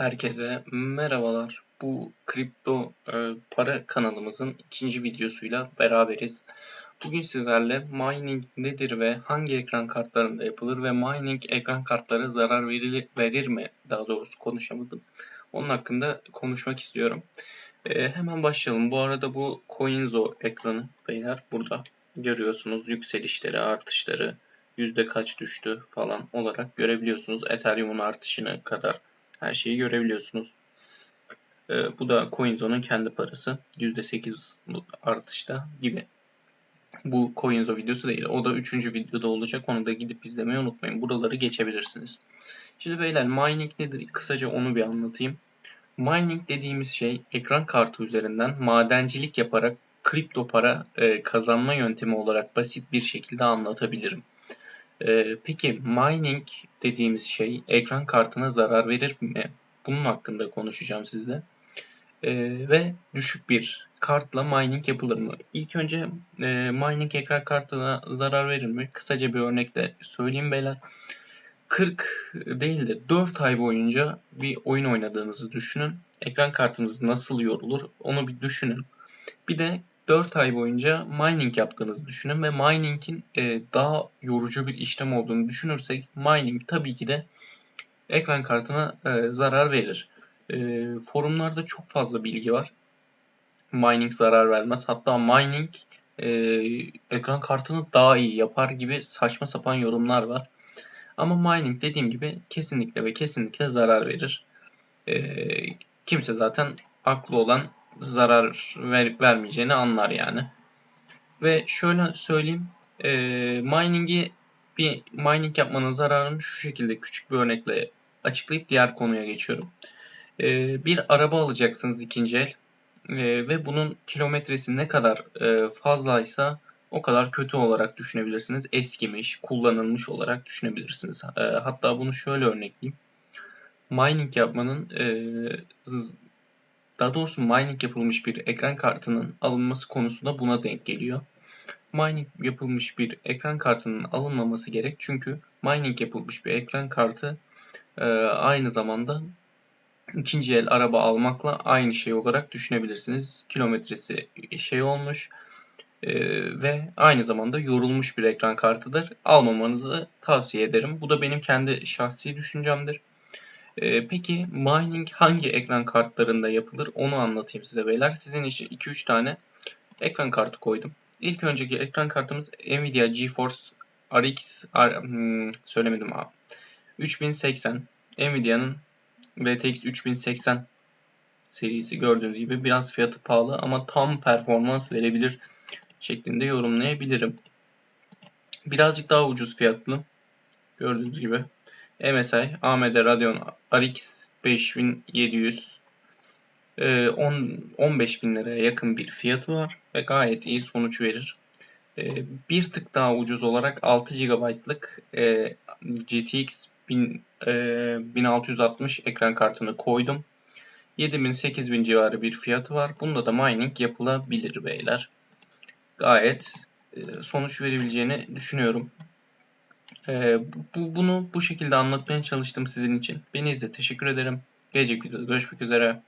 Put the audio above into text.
Herkese merhabalar. Bu kripto e, para kanalımızın ikinci videosuyla beraberiz. Bugün sizlerle mining nedir ve hangi ekran kartlarında yapılır ve mining ekran kartları zarar verir, verir mi? Daha doğrusu konuşamadım. Onun hakkında konuşmak istiyorum. E, hemen başlayalım. Bu arada bu Coinzo ekranı beyler burada görüyorsunuz yükselişleri, artışları, yüzde kaç düştü falan olarak görebiliyorsunuz. Ethereum'un artışını kadar her şeyi görebiliyorsunuz. E, bu da CoinZo'nun kendi parası. %8 artışta gibi. Bu CoinZo videosu değil. O da 3. videoda olacak. Onu da gidip izlemeyi unutmayın. Buraları geçebilirsiniz. Şimdi beyler mining nedir? Kısaca onu bir anlatayım. Mining dediğimiz şey ekran kartı üzerinden madencilik yaparak kripto para e, kazanma yöntemi olarak basit bir şekilde anlatabilirim. Ee, peki mining dediğimiz şey ekran kartına zarar verir mi? Bunun hakkında konuşacağım sizle. Ee, ve düşük bir kartla mining yapılır mı? İlk önce e, mining ekran kartına zarar verir mi? Kısaca bir örnekle söyleyeyim beyler. 40 değil de 4 ay boyunca bir oyun oynadığınızı düşünün. Ekran kartınız nasıl yorulur onu bir düşünün. Bir de 4 ay boyunca mining yaptığınızı düşünün ve mining'in e, daha yorucu bir işlem olduğunu düşünürsek mining tabii ki de ekran kartına e, zarar verir. E, forumlarda çok fazla bilgi var. Mining zarar vermez. Hatta mining e, ekran kartını daha iyi yapar gibi saçma sapan yorumlar var. Ama mining dediğim gibi kesinlikle ve kesinlikle zarar verir. E, kimse zaten aklı olan zarar ver, vermeyeceğini anlar yani. Ve şöyle söyleyeyim. E, mining'i bir mining yapmanın zararını şu şekilde küçük bir örnekle açıklayıp diğer konuya geçiyorum. E, bir araba alacaksınız ikinci el e, ve bunun kilometresi ne kadar e, fazlaysa o kadar kötü olarak düşünebilirsiniz. Eskimiş, kullanılmış olarak düşünebilirsiniz. E, hatta bunu şöyle örnekleyeyim. Mining yapmanın e, daha doğrusu mining yapılmış bir ekran kartının alınması konusunda buna denk geliyor. Mining yapılmış bir ekran kartının alınmaması gerek çünkü mining yapılmış bir ekran kartı e, aynı zamanda ikinci el araba almakla aynı şey olarak düşünebilirsiniz. Kilometresi şey olmuş e, ve aynı zamanda yorulmuş bir ekran kartıdır. Almamanızı tavsiye ederim. Bu da benim kendi şahsi düşüncemdir. Ee, peki mining hangi ekran kartlarında yapılır onu anlatayım size beyler. Sizin için 2-3 tane ekran kartı koydum. İlk önceki ekran kartımız Nvidia GeForce RX R, hmm, söylemedim abi. 3080 Nvidia'nın RTX 3080 serisi gördüğünüz gibi biraz fiyatı pahalı ama tam performans verebilir şeklinde yorumlayabilirim. Birazcık daha ucuz fiyatlı gördüğünüz gibi MSI AMD Radeon RX 5700 10, 15 bin liraya yakın bir fiyatı var ve gayet iyi sonuç verir. E, bir tık daha ucuz olarak 6 GB'lık GTX 1000, e, 1660 ekran kartını koydum. 7000-8000 civarı bir fiyatı var. Bunda da mining yapılabilir beyler. Gayet e, sonuç verebileceğini düşünüyorum. Ee, bu, bunu bu şekilde anlatmaya çalıştım sizin için. Beni izle. Teşekkür ederim. Gelecek videoda görüşmek üzere.